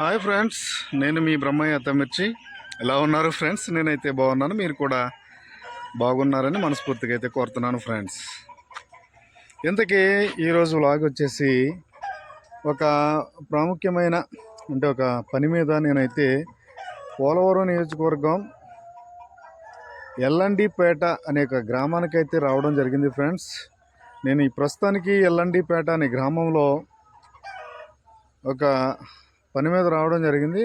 Hi friends నేను మీ బ్రహ్మయ్య అత్తమిర్చి. ఎలా ఉన్నారు ఫ్రెండ్స్? నేనైతే బాగున్నాను. మీరు కూడా బాగున్నారని మనస్ఫూర్తిగా అయితే కోరుతున్నాను ఫ్రెండ్స్. ఇంతకీ ఈరోజు వ్లాగ్ వచ్చేసి ఒక ప్రాముఖ్యమైన అంటే ఒక పని మీద నేనైతే పోలవరం నియోజకవర్గం ఎల్లండిపేట అనే ఒక గ్రామానికి అయితే రావడం జరిగింది ఫ్రెండ్స్. నేను ఈ ప్రస్తుతానికి ఎల్లండిపేట అనే గ్రామంలో ఒక పని మీద రావడం జరిగింది.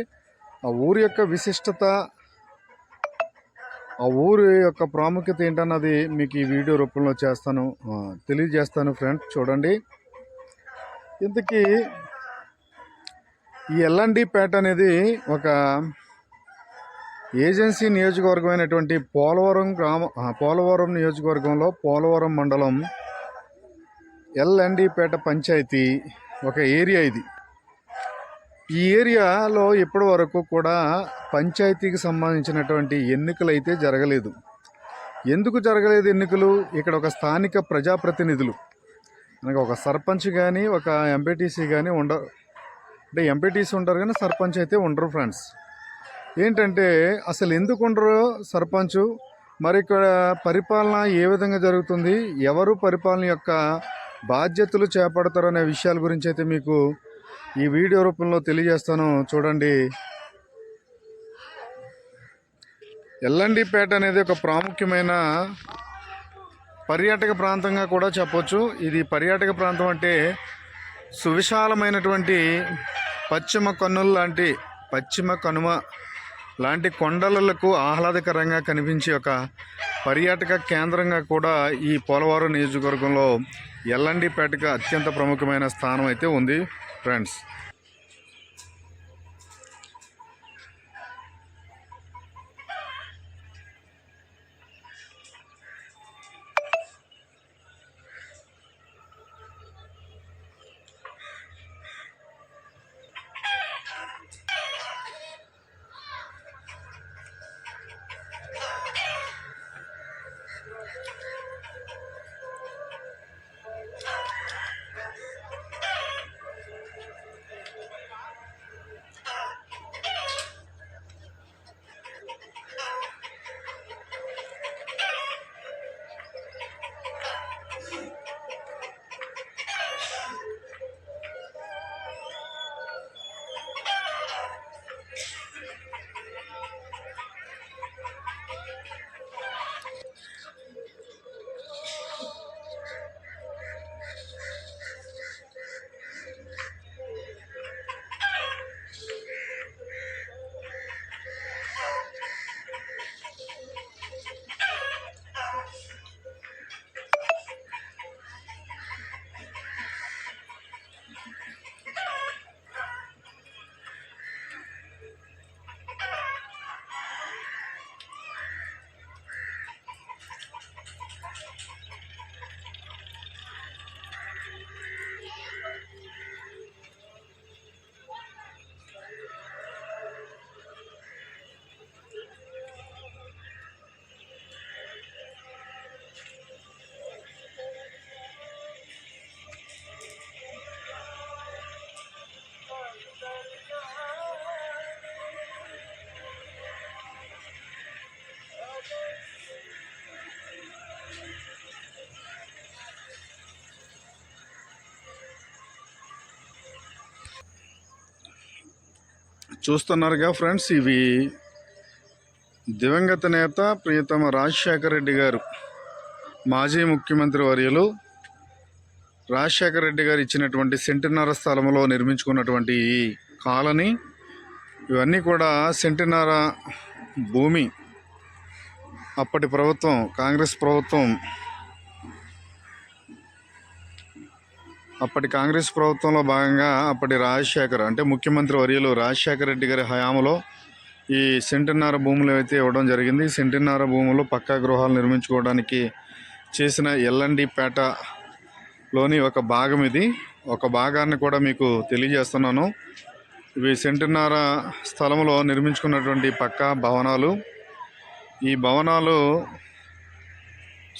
ఆ ఊరి యొక్క విశిష్టత ఆ ఊరి యొక్క ప్రాముఖ్యత ఏంటన్నది మీకు ఈ వీడియో రూపంలో చేస్తాను. తెలియజేస్తాను ఫ్రెండ్స్ చూడండి. ఇంతకీ ఈ ఎల్ఎండి పేట అనేది ఒక ఏజెన్సీ నియోజకవర్గమైనటువంటి పోలవరం గ్రామ పోలవరం నియోజకవర్గంలో పోలవరం మండలం ఎల్ఎండిపేట పంచాయతీ ఒక ఏరియా ఇది. ఈ ఏరియాలో ఇప్పటి వరకు కూడా పంచాయతీకి సంబంధించినటువంటి ఎన్నికలు అయితే జరగలేదు. ఎందుకు జరగలేదు ఎన్నికలు? ఇక్కడ ఒక స్థానిక ప్రజాప్రతినిధులు అనగా ఒక సర్పంచ్ కానీ ఒక ఎంపీటీసీ కానీ ఉండ అంటే ఎంపీటీసీ ఉంటారు కానీ సర్పంచ్ అయితే ఉండరు ఫ్రెండ్స్. ఏంటంటే అసలు ఎందుకు ఉండరు సర్పంచ్? మరి ఇక్కడ పరిపాలన ఏ విధంగా జరుగుతుంది? ఎవరు పరిపాలన యొక్క బాధ్యతలు చేపడతారు అనే విషయాల గురించి అయితే మీకు ఈ వీడియో రూపంలో తెలియజేస్తాను. చూడండి. ఎల్లండిపేట అనేది ఒక ప్రాముఖ్యమైన పర్యాటక ప్రాంతంగా కూడా చెప్పొచ్చు. ఇది పర్యాటక ప్రాంతం అంటే సువిశాలమైనటువంటి పశ్చిమ కన్నులు లాంటి పశ్చిమ కనుమ లాంటి కొండలకు ఆహ్లాదకరంగా కనిపించే ఒక పర్యాటక కేంద్రంగా కూడా ఈ పోలవరం నియోజకవర్గంలో ఎల్లండిపేటకు అత్యంత ప్రముఖమైన స్థానం అయితే ఉంది. ఫ్రెండ్స్ చూస్తున్నారుగా ఫ్రెండ్స్ ఇవి దివంగత నేత ప్రియతమ రాజశేఖర రెడ్డి గారు మాజీ ముఖ్యమంత్రి వర్యులు రాజశేఖర రెడ్డి గారు ఇచ్చినటువంటి సెంటినార స్థలంలో నిర్మించుకున్నటువంటి ఈ కాలనీ ఇవన్నీ కూడా సెంటినార భూమి. అప్పటి ప్రభుత్వం కాంగ్రెస్ ప్రభుత్వం అప్పటి కాంగ్రెస్ ప్రభుత్వంలో భాగంగా అప్పటి రాజశేఖర్ అంటే ముఖ్యమంత్రి వర్యులు రాజశేఖర రెడ్డి గారి హయాంలో ఈ సెంటున్నర భూములు అయితే ఇవ్వడం జరిగింది సెంటున్నర భూములు పక్కా గృహాలు నిర్మించుకోవడానికి చేసిన ఎల్లండి పేటలోని ఒక భాగం ఇది. ఒక భాగాన్ని కూడా మీకు తెలియజేస్తున్నాను. ఇవి సెంటున్నర స్థలంలో నిర్మించుకున్నటువంటి పక్కా భవనాలు. ఈ భవనాలు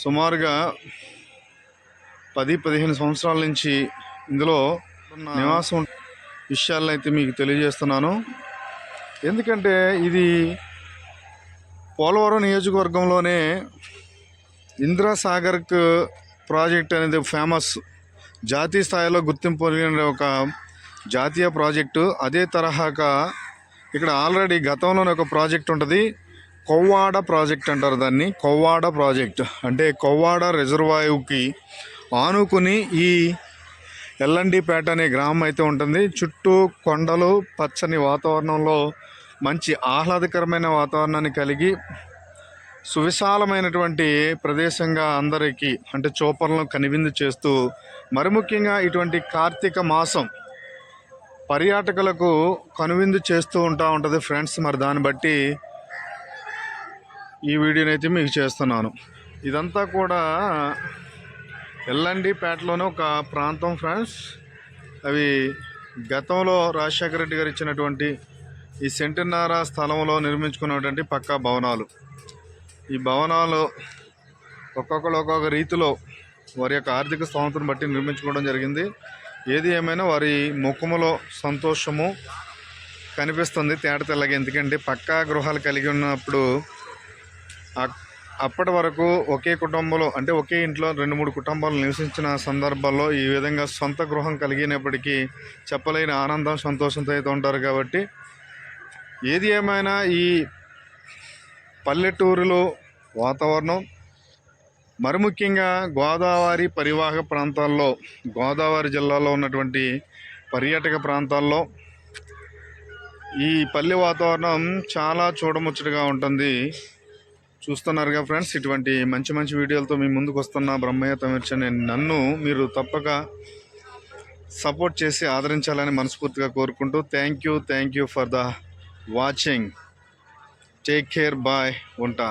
సుమారుగా పది పదిహేను సంవత్సరాల నుంచి ఇందులో నివాసం విషయాలను అయితే మీకు తెలియజేస్తున్నాను. ఎందుకంటే ఇది పోలవరం నియోజకవర్గంలోనే ఇందిరాసాగర్ ప్రాజెక్ట్ అనేది ఫేమస్. జాతీయ స్థాయిలో గుర్తింపు పొందిన ఒక జాతీయ ప్రాజెక్టు. అదే తరహాగా ఇక్కడ ఆల్రెడీ గతంలోనే ఒక ప్రాజెక్ట్ ఉంటుంది. కొవ్వాడ ప్రాజెక్ట్ అంటారు దాన్ని. కొవ్వాడ ప్రాజెక్ట్. అంటే కొవ్వాడ రిజర్వాయుకి ఆనుకుని ఈ ఎల్లండిపేట అనే గ్రామం అయితే ఉంటుంది. చుట్టూ కొండలు పచ్చని వాతావరణంలో మంచి ఆహ్లాదకరమైన వాతావరణాన్ని కలిగి సువిశాలమైనటువంటి ప్రదేశంగా అందరికీ అంటే చూపలను కనివిందు చేస్తూ మరి ముఖ్యంగా ఇటువంటి కార్తీక మాసం పర్యాటకులకు కనువిందు చేస్తూ ఉంటా ఉంటుంది ఫ్రెండ్స్. మరి దాన్ని బట్టి ఈ వీడియోనైతే మీకు చేస్తున్నాను. ఇదంతా కూడా ఎల్లండిపేటలోనే ఒక ప్రాంతం ఫ్రెండ్స్. అవి గతంలో రాజశేఖర రెడ్డి గారు ఇచ్చినటువంటి ఈ సెంటున్నర స్థలంలో నిర్మించుకున్నటువంటి పక్కా భవనాలు. ఈ భవనాలు ఒక్కొక్కరు ఒక్కొక్క రీతిలో వారి యొక్క ఆర్థిక స్థోమతను బట్టి నిర్మించుకోవడం జరిగింది. ఏది ఏమైనా వారి ముఖములో సంతోషము కనిపిస్తుంది తేట తెల్లగా. ఎందుకంటే పక్కా గృహాలు కలిగి ఉన్నప్పుడు ఆ అప్పటి వరకు ఒకే కుటుంబంలో అంటే ఒకే ఇంట్లో రెండు మూడు కుటుంబాలు నివసించిన సందర్భాల్లో ఈ విధంగా సొంత గృహం కలిగినప్పటికీ చెప్పలేని ఆనందం సంతోషంతో అయితే ఉంటారు కాబట్టి ఏది ఏమైనా ఈ పల్లెటూరులో వాతావరణం మరి ముఖ్యంగా గోదావరి పరివాహక ప్రాంతాల్లో గోదావరి జిల్లాలో ఉన్నటువంటి పర్యాటక ప్రాంతాల్లో ఈ పల్లె వాతావరణం చాలా చూడముచ్చటగా ఉంటుంది. చూస్తున్నారుగా ఫ్రెండ్స్ ఇటువంటి మంచి మంచి వీడియోలతో మీ ముందుకు వస్తున్న బ్రహ్మయ్య తమిర్చని నన్ను మీరు తప్పక సపోర్ట్ చేసి ఆదరించాలని మనస్ఫూర్తిగా కోరుకుంటూ thank you thank you for the watching take care bye ఉంటా.